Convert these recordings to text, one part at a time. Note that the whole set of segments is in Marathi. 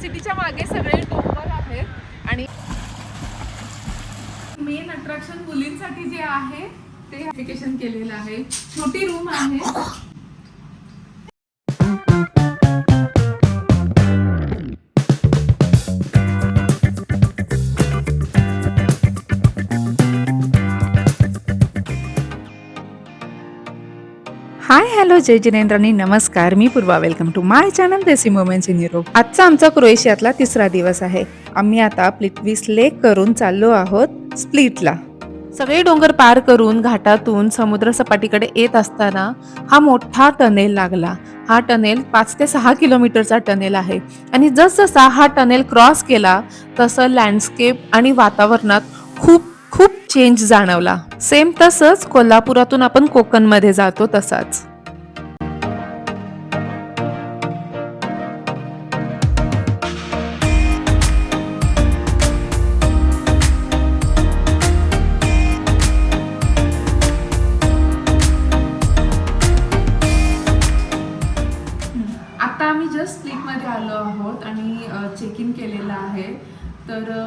सिटीच्या मागे सगळे डोंगर आहेत आणि मेन अट्रॅक्शन मुलींसाठी जे आहे ते ऍप्लिकेशन केलेलं आहे. छोटी रूम आहे. हाय हॅलो जय जिनेंद्रानी. नमस्कार. मी Purva. Welcome to my channel Desi moments in Europe आजचा आमचा क्रोएशियातला तिसरा दिवस आहे. आम्ही आता प्लिटवीस लेक करून चाललो आहोत स्प्लिटला. सगळे डोंगर पार करून घाटातून समुद्र सपाटीकडे येत असताना हा मोठा टनेल लागला. हा टनेल पाच ते सहा किलोमीटरचा टनेल आहे. आणि जसजसा हा टनेल क्रॉस केला तसं लँडस्केप आणि वातावरणात खूप चेंज जाणवला. सेम तसंच कोल्हापुरातून आपण कोकणमध्ये जातो तसाच. आता आम्ही जस्ट स्लीपमध्ये आलो आहोत आणि चेक इन केलेलं आहे. तर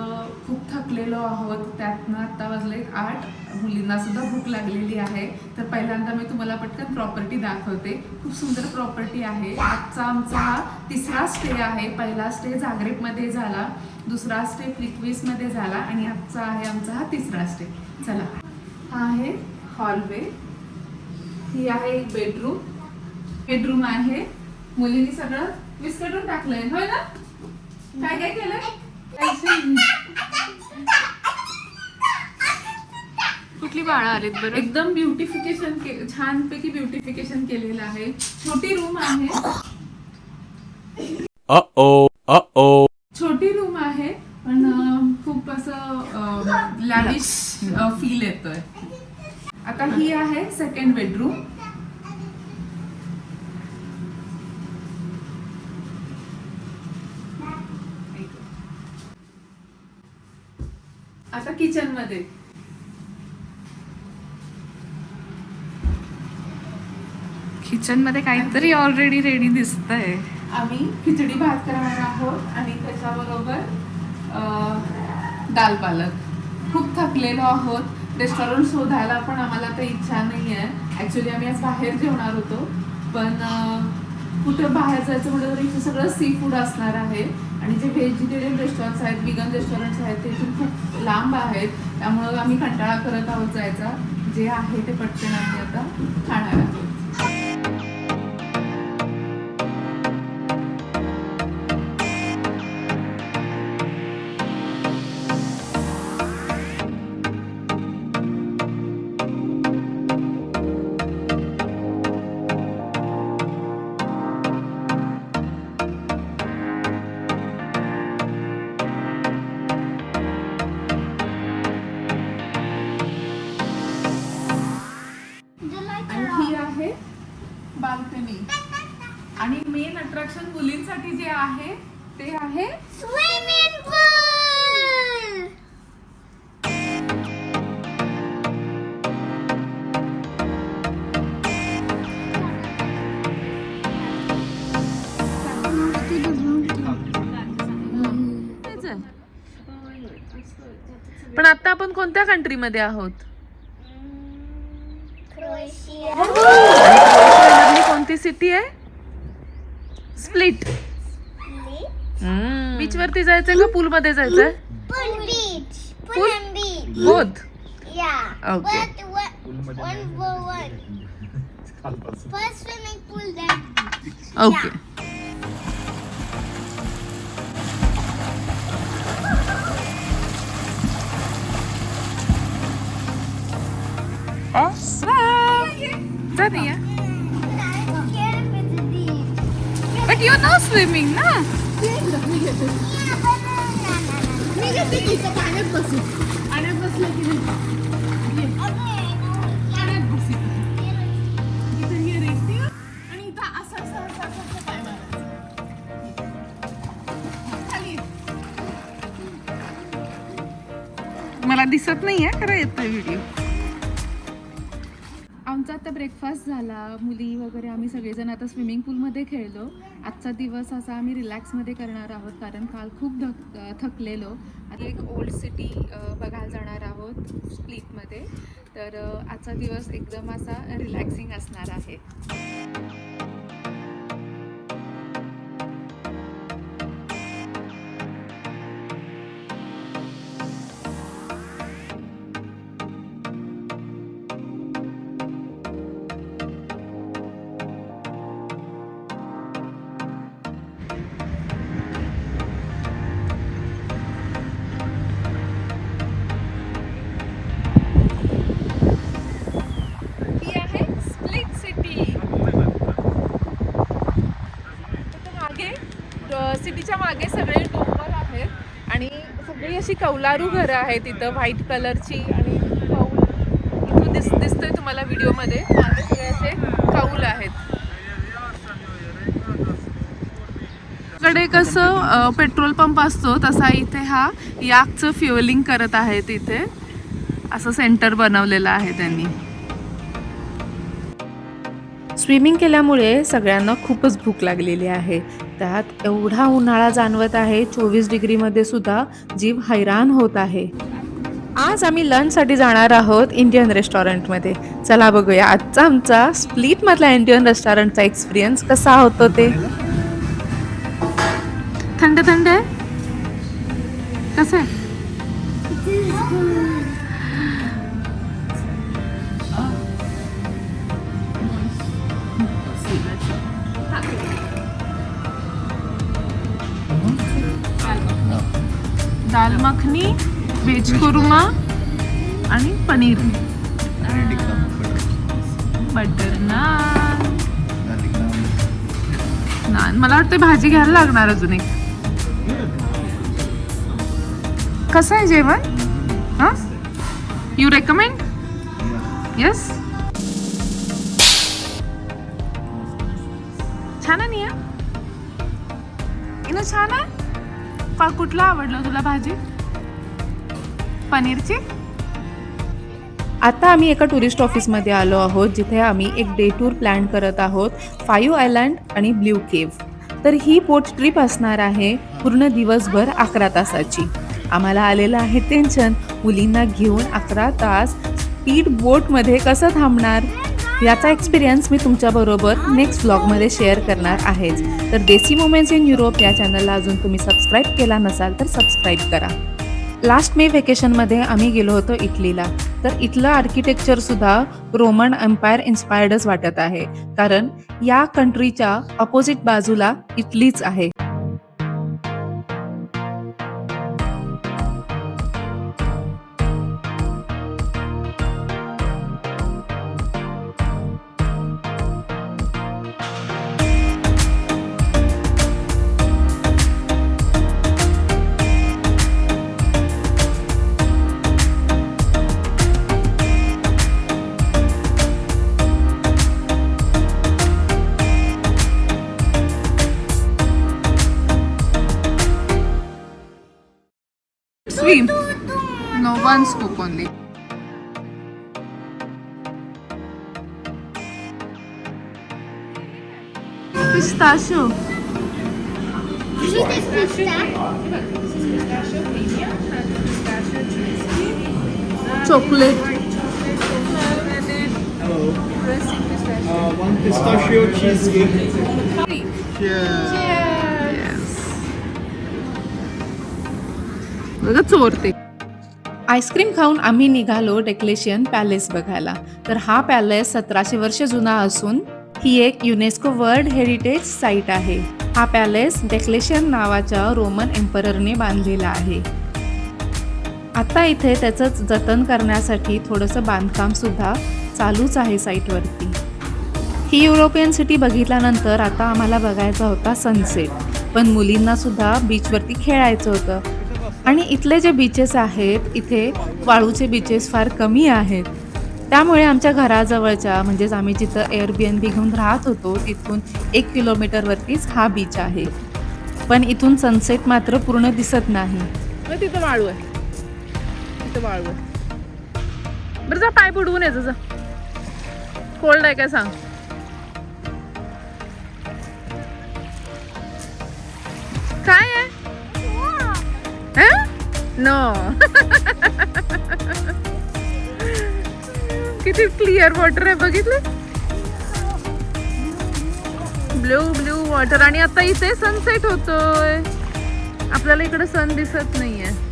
अ, आहोत त्यातनं आत्ता वाजले आठ. मुलींना सुद्धा भूक लागलेली आहे. तर पहिल्यांदा मी तुम्हाला पटकन प्रॉपर्टी दाखवते. खूप सुंदर प्रॉपर्टी आहे. आजचा आमचा हा तिसरा स्टे आहे. पहिला स्टे जागरेपमध्ये झाला. दुसरा स्टे फ्लिकविसमध्ये झाला. आणि आजचा आहे आमचा हा तिसरा स्टे चला. हा आहे हॉलवे ही आहे एक बेडरूम बेडरूम आहे. मुलींनी सगळं विस्कटून टाकलंय. होय ना? काय काय केलंय? कुठली बाळा आलीत बरं? एकदम ब्युटिफिकेशन छानपैकी ब्युटिफिकेशन केलेलं आहे. छोटी रूम आहे. छोटी रूम आहे पण खूप असं लॅविश फील येतोय. आता ही आहे सेकंड बेडरूम आता किचनमध्ये. किचनमध्ये काहीतरी ऑलरेडी रेडी दिसतंय. आम्ही खिचडी भात करणार आहोत आणि त्याच्याबरोबर दाल पालक. खूप थकलेलो आहोत. रेस्टॉरंट शोधायला पण आम्हाला तर इच्छा नाही आहे ॲक्च्युली आम्ही आज बाहेर जेवणार होतो. पण कुठं बाहेर जायचं म्हटलं तर इथे सगळं सी फूड असणार आहे. आणि जे व्हेजिटेरियन रेस्टॉरंट्स आहेत विगन रेस्टॉरंट्स आहेत ते इथून खूप लांब आहेत. त्यामुळं आम्ही कंटाळा करत आहोत जायचा. जे आहे ते पटकन आम्ही आता खाणार आहोत. आहे? ते आहे? Swimming pool! पण आता आपण कोणत्या कंट्रीमध्ये आहोत? कोणती सिटी आहे? स्प्लिट बीच वरती जायचंय का पूल मध्ये जायचंय Pool beach. Pool Pool? and beach. बोध Yeah. Okay. But what? One for one. First swimming pool, then okay जाते I'm scared of the beach. But you know swimming ना मी घेते पाण्यात बसू पाण्यात बसलं की नाही पाण्यात इथं. हे आणि इथं असं असं असं असं पाय मारायचं. खाली मला दिसत नाहीये खरं येतोय व्हिडिओ आमचा आता ब्रेकफास्ट झाला. मुली वगैरे आम्ही सगळेजण आता स्विमिंग पूलमध्ये खेळलो. आजचा दिवस असा आम्ही रिलॅक्समध्ये करणार आहोत कारण काल खूप धक थकलेलो. आता एक ओल्ड सिटी बघायला जाणार आहोत स्प्लिटमध्ये तर आजचा दिवस एकदम असा रिलॅक्सिंग असणार आहे. सिटीच्या मागे सगळे डोंगर आहेत. आणि सगळी अशी कौलारू घरं आहेत इथं व्हाईट कलरची आणि कौल. इथून दिस दिसतोय तुम्हाला व्हिडिओमध्ये मागे सगळे असे कौल आहेत. कडे कसं पेट्रोल पंप असतो. तसा इथे हा याकचं फ्युअलिंग करत आहेत इथे. असं सेंटर बनवलेलं आहे त्यांनी. स्विमिंग केल्यामुळे सगळ्यांना खूपच भूक लागलेली आहे. त्यात एवढा उन्हाळा जाणवत आहे चोवीस डिग्रीमध्ये सुद्धा जीव हैराण होत आहे. आज आम्ही लंचसाठी जाणार आहोत इंडियन रेस्टॉरंटमध्ये. चला बघूया आजचा आमचा स्प्लिटमधला इंडियन रेस्टॉरंटचा एक्सपिरियन्स कसा होतो ते. थंड थंड आहे? कसं आहे? आणि व्हेज कुर्मा आणि पनीर. बटर नान नान मला वाटतं भाजी घ्यायला लागणार अजून एक. कसं आहे जेवण? हां? यू रेकमेंड येस छान आहे निया. इनो छान आहे? का कुठलं आवडलं तुला भाजी? पनीरची? आता आम्ही एका टुरिस्ट ऑफिसमध्ये आलो आहोत जिथे आम्ही एक डे टूर प्लॅन करत आहोत फायू आयलँड आणि ब्ल्यू केव्ह तर ही बोट ट्रिप असणार आहे पूर्ण दिवसभर अकरा तासाची. आम्हाला आलेलं आहे टेन्शन मुलींना घेऊन अकरा तास स्पीड बोटमध्ये कसं थांबणार? याचा एक्सपिरियन्स मी तुमच्याबरोबर नेक्स्ट ब्लॉगमध्ये शेअर करणार आहेच. तर देसी मुमेंट्स इन युरोप या चॅनलला अजून तुम्ही सबस्क्राईब केला नसाल तर सबस्क्राईब करा. लास्ट मे व्हेकेशनमध्ये आम्ही गेलो होतो इटलीला. तर इथलं आर्किटेक्चरसुद्धा रोमन एम्पायर इन्स्पायर्डच वाटत आहे. कारण या कंट्रीच्या अपोजिट बाजूला इटलीच आहे. pistache. Chutei esse pistache. Ice cream खाऊन आम्ही निघालो डेक्लेशियन पॅलेस बघायला तर हा पॅलेस सतराशे वर्ष जुना असून ही एक युनेस्को वर्ल्ड हेरिटेज साईट आहे. हा पॅलेस डेक्लेशन नावाच्या रोमन एम्पररने बांधलेला आहे. आता इथे त्याचं जतन करण्यासाठी थोडंसं बांधकाम सुद्धा चालूच आहे साईटवरती. ही युरोपियन सिटी बघितल्यानंतर आता आम्हाला बघायचा होता सनसेट. पण मुलींना सुद्धा बीचवरती खेळायचं होतं. आणि इथले जे बीचेस आहेत इथे वाळूचे बीचेस फार कमी आहेत. त्यामुळे आमच्या घराजवळच्या म्हणजेच आम्ही जिथं एअरबीएनबी घेऊन राहत होतो तिथून एक किलोमीटरवरतीच हा बीच आहे. पण इथून सनसेट मात्र पूर्ण दिसत नाही. मग तिथं वाळू आहे. तिथं वाळू आहे. बरं जा पाय बुडवून यायचं जा कोल्ड आहे काय सांग? काय आहे? नो किती क्लिअर वॉटर आहे बघितलं? ब्ल्यू ब्ल्यू वॉटर आणि आता इथे सनसेट होतोय. आपल्याला इकडे सन दिसत नाहीये.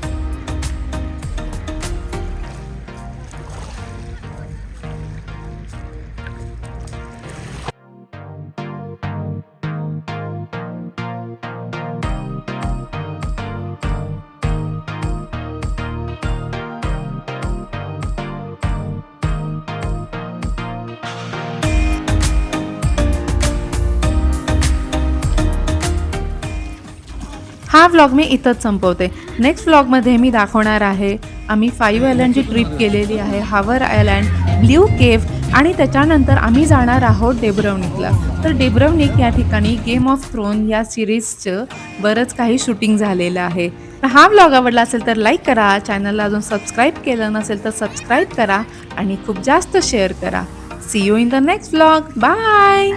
हा व्लॉग मी इथंच संपवते. नेक्स्ट व्लॉगमध्ये मी दाखवणार आहे आम्ही फाईव्ह आयलँडची ट्रिप केलेली आहे हावर आयलँड ब्ल्यू केव्ह आणि त्याच्यानंतर आम्ही जाणार आहोत डेब्रवनिकला तर डेब्रवनिक या ठिकाणी गेम ऑफ थ्रोन या सिरीजचं बरंच काही शूटिंग झालेलं आहे. तर हा व्लॉग आवडला असेल तर लाईक करा चॅनलला अजून सबस्क्राईब केलं नसेल तर सबस्क्राईब करा आणि खूप जास्त शेअर करा. See you in the next vlog bye